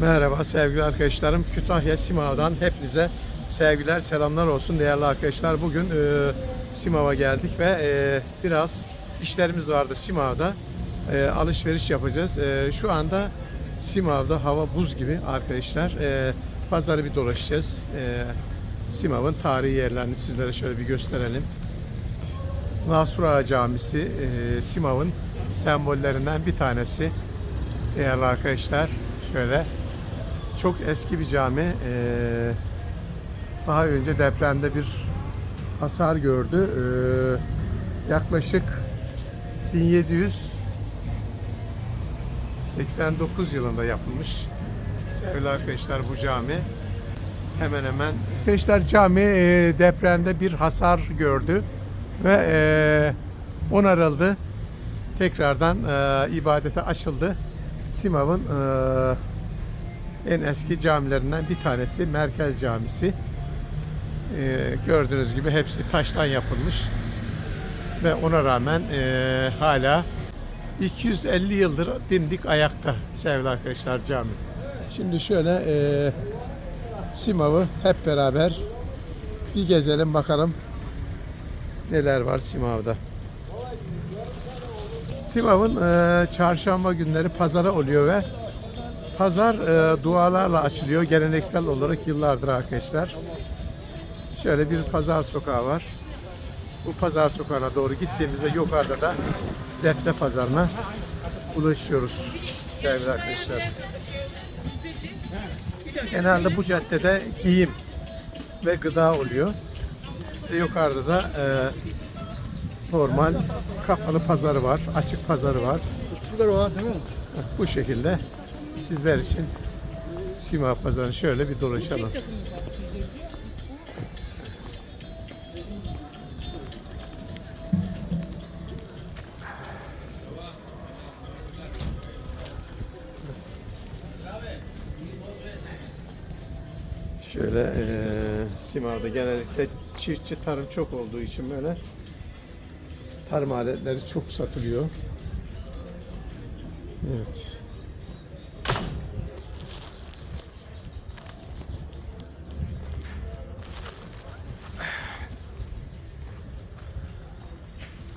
Merhaba sevgili arkadaşlarım. Kütahya Simav'dan hepinize sevgiler, selamlar olsun değerli arkadaşlar. Bugün e, Simav'a geldik ve e, biraz işlerimiz vardı Simav'da. E, alışveriş yapacağız. E, şu anda Simav'da hava buz gibi arkadaşlar. E, pazarı bir dolaşacağız. E, Simav'ın tarihi yerlerini sizlere şöyle bir gösterelim. Nasur Ağa Camisi e, Simav'ın sembollerinden bir tanesi. Değerli arkadaşlar şöyle çok eski bir cami. Ee, daha önce depremde bir hasar gördü. Ee, yaklaşık 1789 yılında yapılmış. Sevgili arkadaşlar bu cami hemen hemen arkadaşlar cami e, depremde bir hasar gördü ve e, onarıldı. Tekrardan e, ibadete açıldı. Simav'ın e, en eski camilerinden bir tanesi Merkez Camisi. Ee, gördüğünüz gibi hepsi taştan yapılmış ve ona rağmen e, hala 250 yıldır dimdik ayakta sevgili arkadaşlar cami. Şimdi şöyle e, Simav'ı hep beraber bir gezelim bakalım neler var Simav'da. Simav'ın e, çarşamba günleri pazara oluyor ve Pazar e, dualarla açılıyor geleneksel olarak yıllardır arkadaşlar. Şöyle bir pazar sokağı var. Bu pazar sokağına doğru gittiğimizde yukarıda da Zepse pazarına ulaşıyoruz sevgili arkadaşlar. Genelde bu caddede giyim ve gıda oluyor. Ve yukarıda da e, normal kapalı pazarı var, açık pazarı var. Üstüler o değil mi? Bu şekilde sizler için Sima Pazarı'nı şöyle bir dolaşalım. Şöyle eee Simav'da genellikle çiftçi tarım çok olduğu için böyle tarım aletleri çok satılıyor. Evet.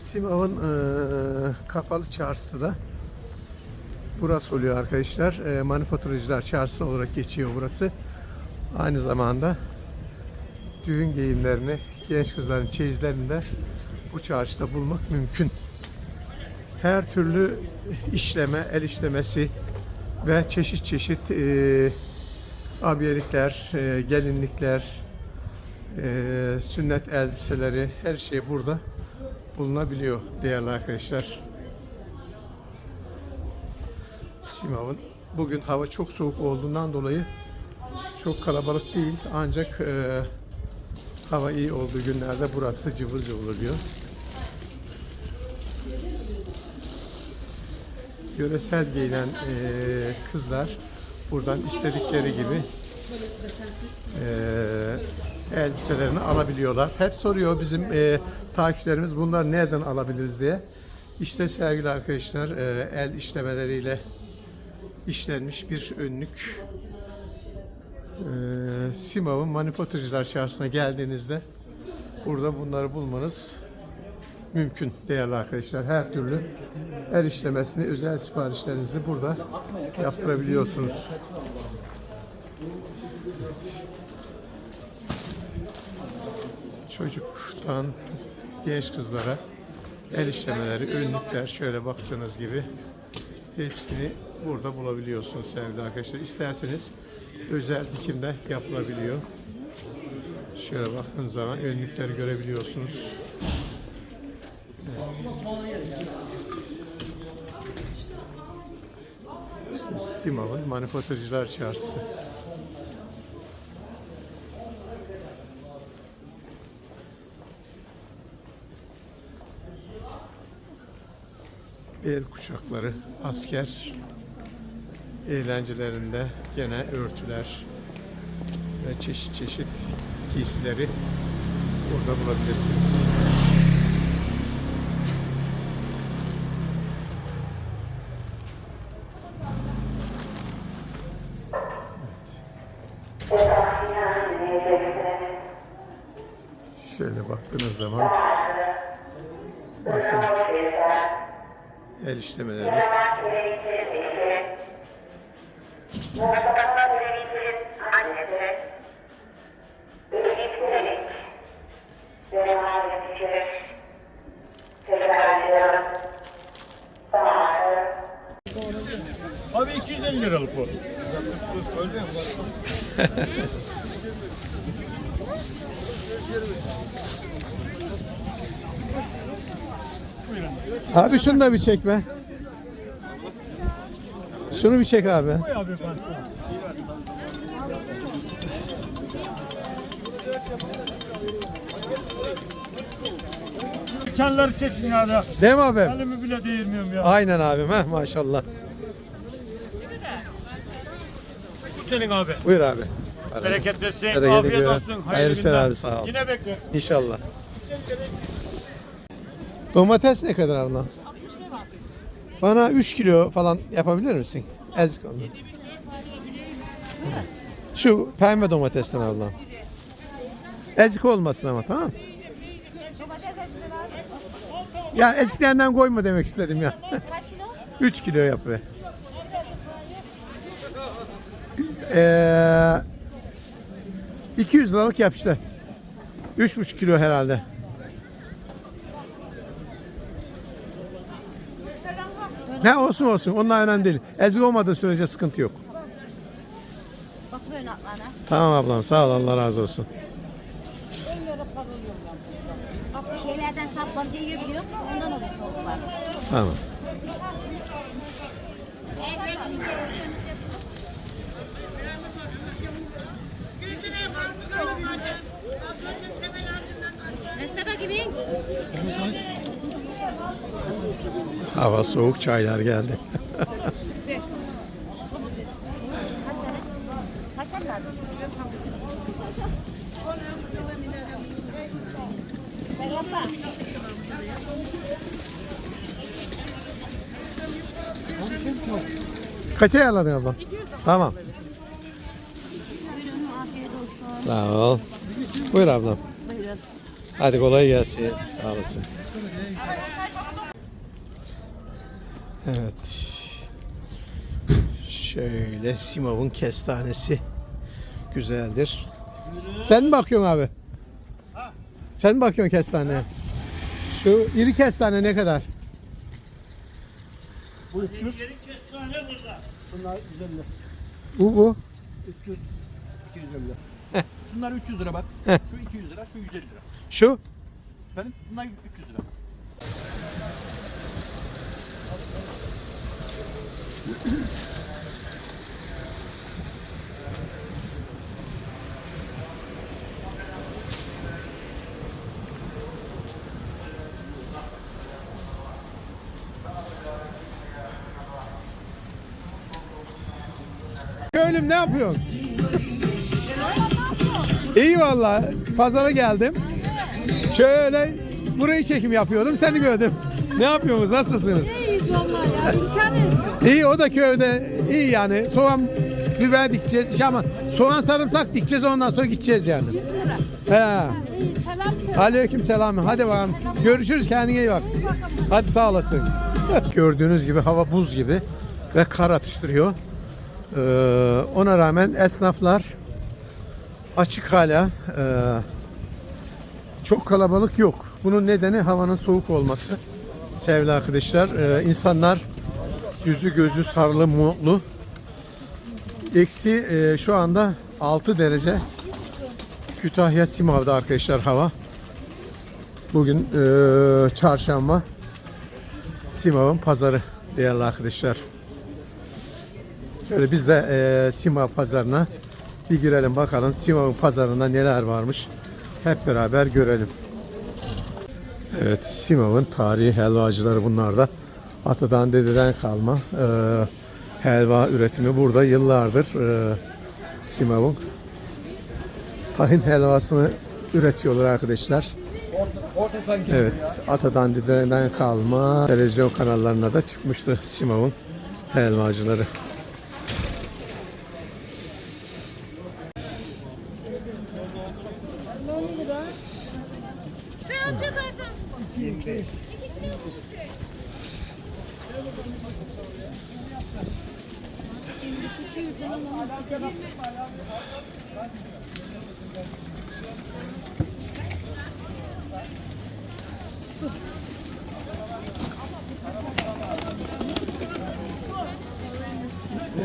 Simav'ın eee, kapalı çarşısı da burası oluyor arkadaşlar. Eee manifaturacılar çarşısı olarak geçiyor burası. Aynı zamanda düğün giyimlerini, genç kızların çeyizlerini de bu çarşıda bulmak mümkün. Her türlü işleme, el işlemesi ve çeşit çeşit eee abiyelikler, eee, gelinlikler, eee, sünnet elbiseleri her şey burada bulunabiliyor değerli arkadaşlar. Simav'ın bugün hava çok soğuk olduğundan dolayı çok kalabalık değil ancak eee, hava iyi olduğu günlerde burası cıvıl cıvıl oluyor. Yöresel giyinen eee, kızlar buradan istedikleri gibi eee, elbiselerini alabiliyorlar. Hep soruyor bizim eee takipçilerimiz bunlar nereden alabiliriz diye. İşte sevgili arkadaşlar eee, el işlemeleriyle işlenmiş bir önlük. Eee Simav'ın Manifaturcular Çarşısı'na geldiğinizde burada bunları bulmanız mümkün değerli arkadaşlar. Her türlü el işlemesini, özel siparişlerinizi burada yaptırabiliyorsunuz. Çocuktan genç kızlara el işlemeleri, önlükler şöyle baktığınız gibi hepsini burada bulabiliyorsunuz sevgili arkadaşlar. İsterseniz özel dikimde yapılabiliyor. Şöyle baktığınız zaman önlükleri görebiliyorsunuz. İşte Simav'ın Manifaturcular Çarşısı. el kuşakları, asker eğlencelerinde gene örtüler ve çeşit çeşit giysileri burada bulabilirsiniz. Şöyle baktığınız zaman Tekrarlıyorum Baharı Abi 250 liralık bu. Abi şunu da bir çek be. Şunu bir çek abi. Kendileri çekin ya da. Değil mi abi? Elimi bile değirmiyorum ya. Aynen abim ha maşallah. Bu senin abi. Buyur abi. Bereket versin. Afiyet olsun. Hayırlı Hayırlı işler günler. abi, sağ ol. Yine bekle. İnşallah. Domates ne kadar abla? Bana 3 kilo falan yapabilir misin? Ezik onu. Şu pembe domatesten abla. Ezik olmasın ama tamam mı? Yani eziklerinden koyma demek istedim ya. 3 kilo yap be. Ee, 200 liralık yap işte. 3,5 kilo herhalde. Ne olsun olsun. Onlar önemli değil. Ezgi olmadığı sürece sıkıntı yok. Bak böyle atlana. Tamam ablam sağ ol Allah razı olsun. Şeylerden saplantıya yiyor biliyor musun? Ondan oluyor çocuklar. Tamam. Nesne gibi. Hava soğuk çaylar geldi. Kaça ayarladın ablam? Tamam. Sağ ol. Buyur ablam. Buyurun. Hadi kolay gelsin. Sağ olasın. Evet. Şöyle Simov'un kestanesi güzeldir. Sen mi bakıyorsun abi? Sen mi bakıyorsun kestaneye? Şu iri kestane ne kadar? Bu 300. Bunlar 150. Bu bu. 300. 250. Şunlar 300 lira bak. Heh. Şu 200 lira, şu 150 lira. Şu. Efendim? Bunlar 300 lira. Köylüm ne yapıyorsun? İyi valla. Pazara geldim. Şöyle burayı çekim yapıyordum. Seni gördüm. Ne yapıyorsunuz? Nasılsınız? İyiyiz vallahi ya. İyi o da köyde iyi yani. Soğan biber dikeceğiz. Şey ama soğan sarımsak dikeceğiz ondan sonra gideceğiz yani. He. Aleyküm selam. Hadi bakalım. Görüşürüz kendine iyi bak. Hadi sağ olasın. Gördüğünüz gibi hava buz gibi ve kar atıştırıyor. Ee, ona rağmen esnaflar açık hala. Ee, çok kalabalık yok. Bunun nedeni havanın soğuk olması. Sevgili arkadaşlar, ee, insanlar yüzü gözü sarılı mutlu. Eksi e, şu anda 6 derece. Kütahya Simav'da arkadaşlar hava. Bugün e, çarşamba. Simav'ın pazarı değerli arkadaşlar. Şöyle biz de e, Simav pazarına bir girelim bakalım Simav'ın pazarında neler varmış. Hep beraber görelim. Evet Simav'ın tarihi helvacıları bunlar da. Atadan dededen kalma e, helva üretimi burada yıllardır e, Simav'ın tahin helvasını üretiyorlar arkadaşlar. Evet, atadan dededen kalma televizyon kanallarına da çıkmıştı Simav'ın helvacıları.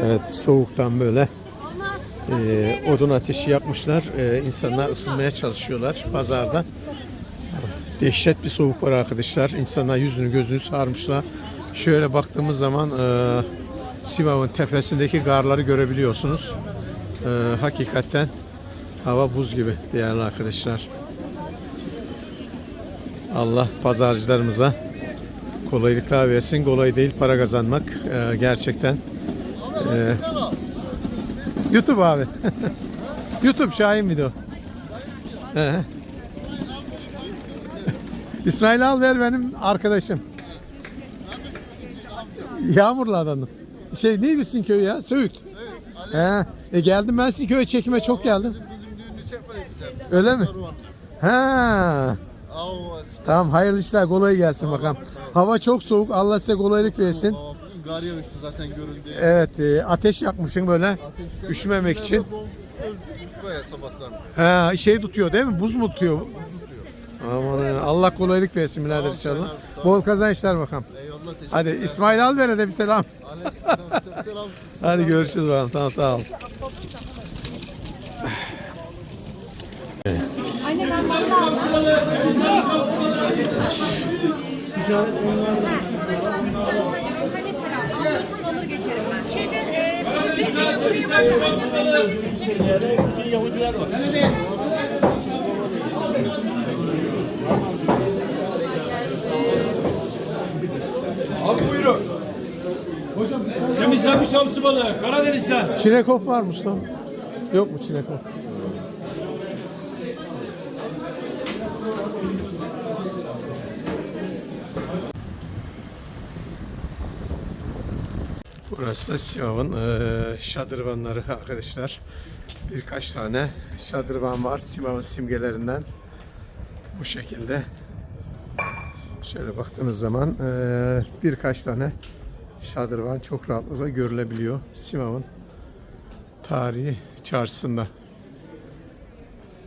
Evet soğuktan böyle e, odun ateşi yapmışlar. E, insanlar ısınmaya çalışıyorlar pazarda. Dehşet bir soğuk var arkadaşlar. İnsanlar yüzünü gözünü sarmışlar. Şöyle baktığımız zaman e, Sivav'ın tepesindeki garları görebiliyorsunuz. E, hakikaten hava buz gibi değerli arkadaşlar. Allah pazarcılarımıza kolaylıklar versin. Kolay değil para kazanmak e, gerçekten. E, YouTube abi. YouTube Şahin video. İsmail Alver benim arkadaşım. Yağmurlu adamım. Şey neydi sizin köy ya? Söğüt. He. E geldim ben sizin köye çekime çok geldim. Öyle mi? Ha. Tamam hayırlı işler kolay gelsin bakalım. Hava çok soğuk. Allah size kolaylık versin. Gar yağıştı zaten görüldü. Evet e, ateş yakmışsın böyle üşümemek için. Çözdük bayağı sabahtan. Ha şey tutuyor değil mi? Buz mu tutuyor? Aman Allah kolaylık versin birader inşallah. Bol kazançlar bakalım. Eyvallah teşekkür Hadi İsmail Alver'e de bir selam. aleyküm. Selam. Hadi görüşürüz bakalım. Tamam sağ ol. Anne ben balığı aldım. Alıyorsan alır geçerim ben. Şeyde e, oraya. Yahudiler var. Temizlenmiş hamsi balığı Karadeniz'den. Çinekop var mı usta? Yok mu çinekop? Burası da Sivav'ın eee şadırvanları arkadaşlar. Birkaç tane şadırvan var Sivav'ın simgelerinden. Bu şekilde. Şöyle baktığınız zaman eee, birkaç tane şadırvan çok rahatlıkla görülebiliyor. Simav'ın tarihi çarşısında.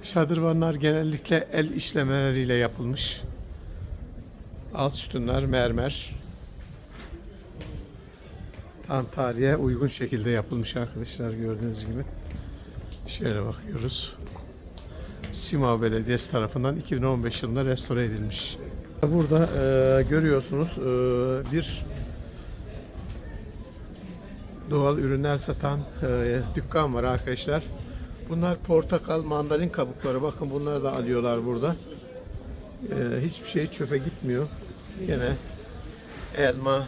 Şadırvanlar genellikle el işlemeleriyle yapılmış. Alt sütunlar mermer. Tam tarihe uygun şekilde yapılmış arkadaşlar gördüğünüz gibi. Şöyle bakıyoruz. Simav Belediyesi tarafından 2015 yılında restore edilmiş. Burada e, görüyorsunuz e, bir doğal ürünler satan e, dükkan var arkadaşlar. Bunlar portakal, mandalin kabukları. Bakın bunları da alıyorlar burada. E, hiçbir şey çöpe gitmiyor. Gene elma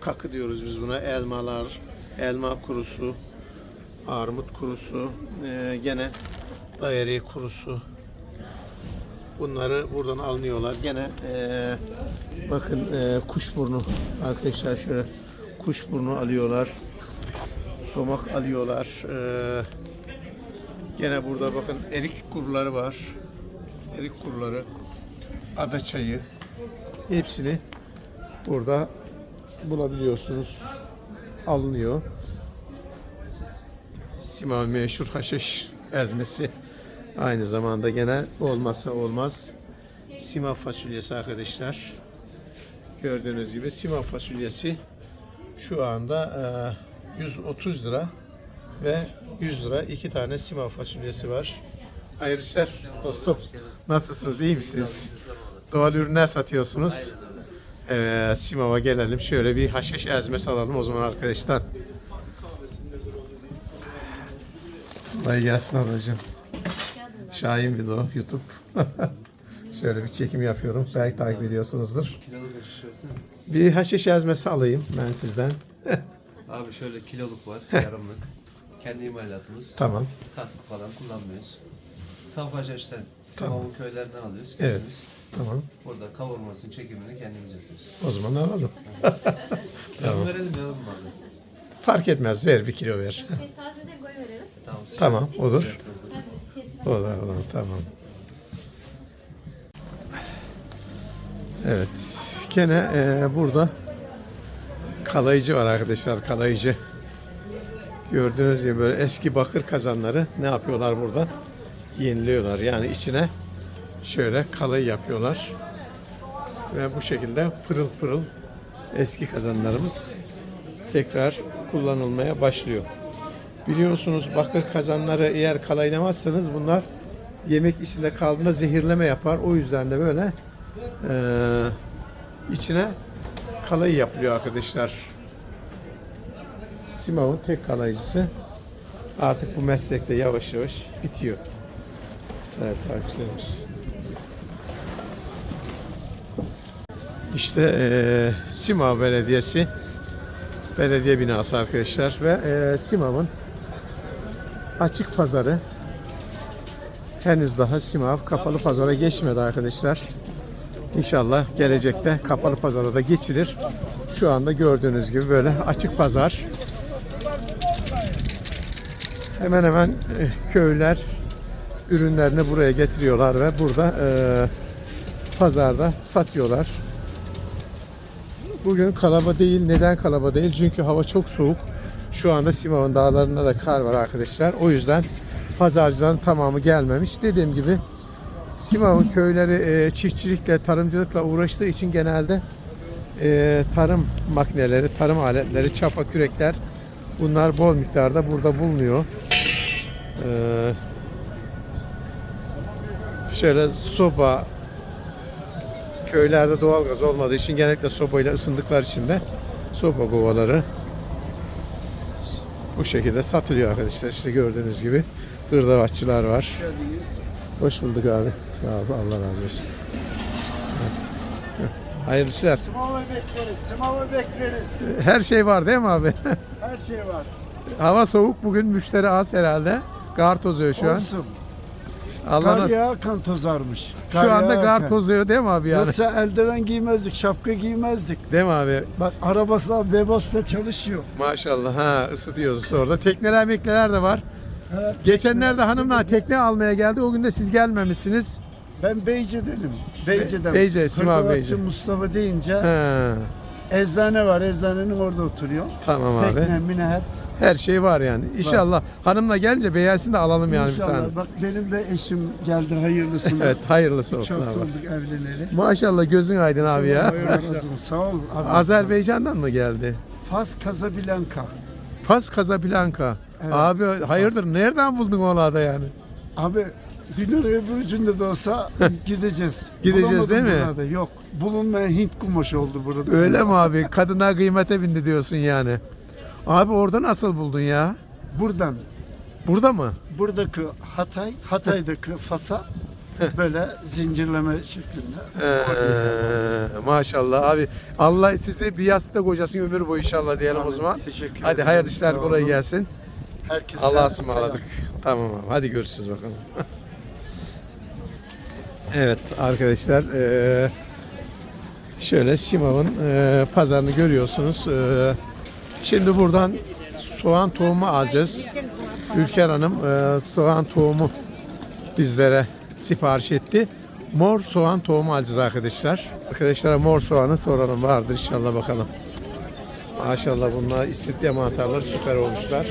kakı diyoruz biz buna. Elmalar, elma kurusu, armut kurusu, e, gene dayeri kurusu. Bunları buradan alınıyorlar. Gene e, bakın e, kuşburnu arkadaşlar şöyle kuşburnu alıyorlar. Somak alıyorlar. E, gene burada bakın erik kuruları var. Erik kuruları, ada çayı hepsini burada bulabiliyorsunuz. Alınıyor. Simav meşhur haşiş ezmesi. Aynı zamanda gene olmazsa olmaz simav fasulyesi arkadaşlar. Gördüğünüz gibi simav fasulyesi şu anda e, 130 lira ve 100 lira iki tane simav fasulyesi var. Hayırlı işler dostum. Nasılsınız? iyi misiniz? Doğal ürünler satıyorsunuz. Evet, Simav'a gelelim. Şöyle bir haşhaş ezmesi alalım o zaman arkadaşlar. Kolay gelsin ablacığım. Şahin Video, YouTube. Şöyle bir çekim yapıyorum. Belki takip ediyorsunuzdur. Bir haşhaş ezmesi alayım ben sizden. Abi şöyle kiloluk var, yarımlık. Kendi imalatımız. Tamam. Katkı falan kullanmıyoruz. Saf haşhaştan, Simav'ın köylerinden alıyoruz. Evet. Kendimiz. Tamam. Burada kavurmasını, çekimini kendimiz yapıyoruz. O zaman alalım. Tamam. verelim ya abi. Fark etmez. Ver bir kilo ver. Şey taze de koy verelim. Tamam. Tamam olur. Şeysine Olur olur tamam. Evet. Gene e, burada kalayıcı var arkadaşlar. Kalayıcı. Gördüğünüz gibi böyle eski bakır kazanları ne yapıyorlar burada? Yeniliyorlar. Yani içine şöyle kalayı yapıyorlar. Ve bu şekilde pırıl pırıl eski kazanlarımız tekrar kullanılmaya başlıyor. Biliyorsunuz bakır kazanları eğer kalaylamazsanız bunlar yemek içinde kaldığında zehirleme yapar. O yüzden de böyle eee, içine kalayı yapılıyor arkadaşlar. Simav'ın tek kalaycısı artık bu meslekte yavaş yavaş bitiyor. Sayın takipçilerimiz. İşte eee Simav Belediyesi belediye binası arkadaşlar ve eee Simav'ın açık pazarı henüz daha Simav kapalı pazara geçmedi arkadaşlar. İnşallah gelecekte kapalı pazara da geçilir. Şu anda gördüğünüz gibi böyle açık pazar. Hemen hemen eh, köyler ürünlerini buraya getiriyorlar ve burada eee, pazarda satıyorlar. Bugün kalaba değil. Neden kalaba değil? Çünkü hava çok soğuk. Şu anda Simav'ın dağlarında da kar var arkadaşlar. O yüzden pazarcıların tamamı gelmemiş. Dediğim gibi Simav'ın köyleri e, çiftçilikle, tarımcılıkla uğraştığı için genelde e, tarım makineleri, tarım aletleri, çapa kürekler bunlar bol miktarda burada bulunuyor. E, şöyle soba, köylerde doğalgaz olmadığı için genellikle sobayla ısındıkları için de soba kovaları bu şekilde satılıyor arkadaşlar. İşte gördüğünüz gibi hırdavatçılar var. Hoş bulduk abi. Sağ ol. Allah razı olsun. Evet. Hayırlı işler. Sımavı bekleriz, sımavı bekleriz. Her şey var değil mi abi? Her şey var. Hava soğuk. Bugün müşteri az herhalde. Gar tozuyor şu an. Olsun. Allah Kar nasıl. yağarken tozarmış. Şu anda gar yağarken. tozuyor değil mi abi yani? Yoksa eldiven giymezdik, şapka giymezdik. Değil mi abi? Bak arabası Webos'ta çalışıyor. Maşallah ha ısıtıyoruz orada. Tekneler mekneler de var. Evet. Geçenlerde hanımlar tekne almaya geldi. O gün de siz gelmemişsiniz. Ben Beyce'denim. Beyce'den. Beyce, Hırdavatçı Beyce. Mustafa deyince Ha, eczane var. Eczanenin orada oturuyor. tamam abi. Tekne, mine hep. Her şey var yani. İnşallah hanımla gelince beğensin de alalım yani bir tane. İnşallah. Bak benim de eşim geldi hayırlısına. Evet hayırlısı olsun Çok abi. olduk evleneli. Maşallah gözün aydın abi ya. Allah razı olsun. Sağ ol. Abi. Azerbaycan'dan mı geldi? Fas Casablanca. Fas Casablanca. Evet. Abi hayırdır nereden buldun o da yani? Abi dünyanın öbür ucunda da olsa gideceğiz. Gideceğiz Bulamadım değil mi? burada. Yok. Bulunmayan Hint kumaşı oldu burada. Öyle mi abi? Kadına kıymete bindi diyorsun yani. Abi orada nasıl buldun ya? Buradan. Burada mı? Buradaki Hatay, Hatay'daki Fas'a böyle zincirleme şeklinde. Ee, maşallah abi. Allah sizi bir yastıkta kocasın ömür boyu inşallah diyelim o zaman. Teşekkür Hadi ederim. hayırlı işler Sağ kolay olun. gelsin. Herkese Allah'a ısmarladık. Tamam abi. Hadi görüşürüz bakalım. evet arkadaşlar eee, şöyle Simav'ın eee, pazarını görüyorsunuz. Eee, şimdi buradan soğan tohumu alacağız. Ülker Hanım soğan tohumu bizlere sipariş etti. Mor soğan tohumu alacağız arkadaşlar. Arkadaşlara mor soğanı soralım vardır inşallah bakalım. Maşallah bunlar istiridye mantarları süper olmuşlar.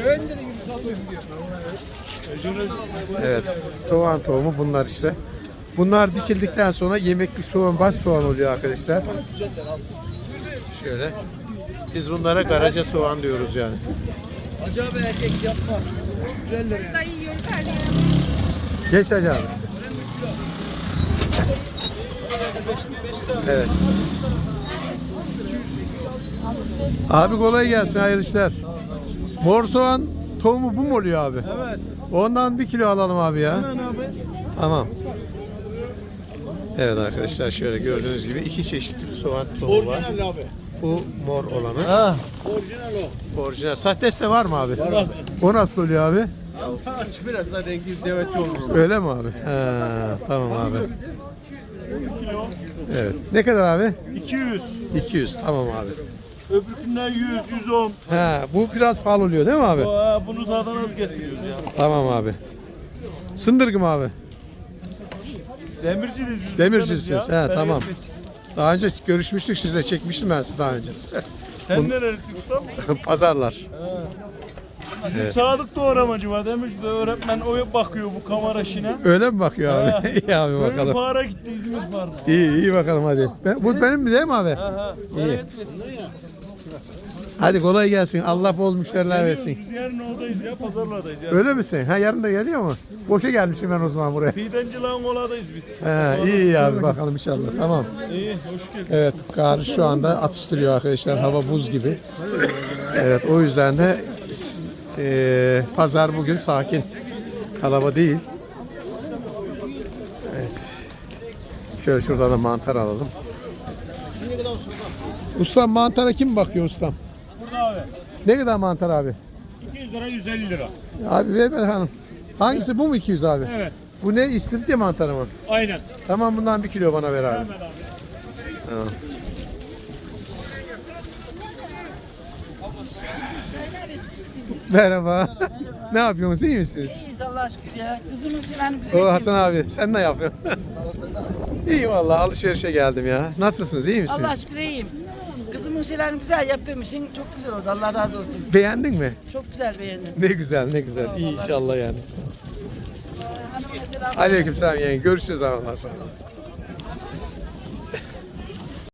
Evet, soğan tohumu bunlar işte. Bunlar dikildikten sonra yemeklik soğan, baş soğan oluyor arkadaşlar. Şöyle. Biz bunlara garaja soğan diyoruz yani. Acaba erkek yapma. Güzeller yani. Geç hacı abi. Evet. Abi kolay gelsin hayırlı işler. Mor soğan tohumu bu mu oluyor abi? Evet. Ondan bir kilo alalım abi ya. Tamam. Evet arkadaşlar şöyle gördüğünüz gibi iki çeşit soğan tohumu var. abi. Bu mor olanı. Ha. Orijinal o. Orijinal. Sahtesi de var mı abi? Var. O nasıl oluyor abi? Aç biraz da rengi devetli olur. Öyle mi abi? He, tamam abi. Evet. Ne kadar abi? 200. 200. Tamam abi. Öbürkünden 100, 110. He, bu biraz pahalı oluyor değil mi abi? Aa, bunu zaten az getiriyoruz ya. Tamam abi. Sındırgı mı abi? Demirciliyiz biz. Demircisiniz. He, tamam. Daha önce görüşmüştük sizle çekmiştim ben sizi daha önce. Sen nerelisin ustam? Pazarlar. Bizim Sadık doğramacı var demiş de öğretmen o bakıyor bu kamera işine. Öyle mi bakıyor abi? iyi abi Böyle bakalım. fare gitti İzmir var. İyi iyi bakalım hadi. Ben, bu benim değil mi abi? Aha. İyi. Evet. Hadi kolay gelsin. Allah bol müşteriler versin. Biz yarın oradayız ya pazarlardayız ya. Öyle misin? Ha yarın da geliyor mu? Boşa gelmişim ben o zaman buraya. Fidancılığın oladayız biz. Ha, iyi iyi abi bakalım inşallah. Tamam. İyi hoş geldin. Evet kar şu anda atıştırıyor arkadaşlar. Hava buz gibi. Evet o yüzden de e, pazar bugün sakin. Kalaba değil. Evet. Şöyle şuradan da mantar alalım. Ustam mantara kim bakıyor ustam? Burada abi. Ne kadar mantar abi? 200 lira 150 lira. Abi ver hanım. Hangisi bu mu 200 abi? Evet. Bu ne istiridye mantarı mı? Aynen. Tamam bundan bir kilo bana ver abi. Hemen abi. Tamam. Merhaba. ne yapıyorsunuz? İyi misiniz? İyiyiz Allah şükür ya. Kızımın falan güzel. O Hasan abi sen ne yapıyorsun? İyi vallahi alışverişe geldim ya. Nasılsınız? iyi misiniz? Allah şükür iyiyim. Kızımın şeylerini güzel yapıyormuşsun. Çok güzel oldu. Allah razı olsun. Beğendin mi? Çok güzel beğendim. Ne güzel ne güzel. İyi inşallah yani. Hanım mesela Aleyküm selam yenge. Görüşürüz Allah'a sonra.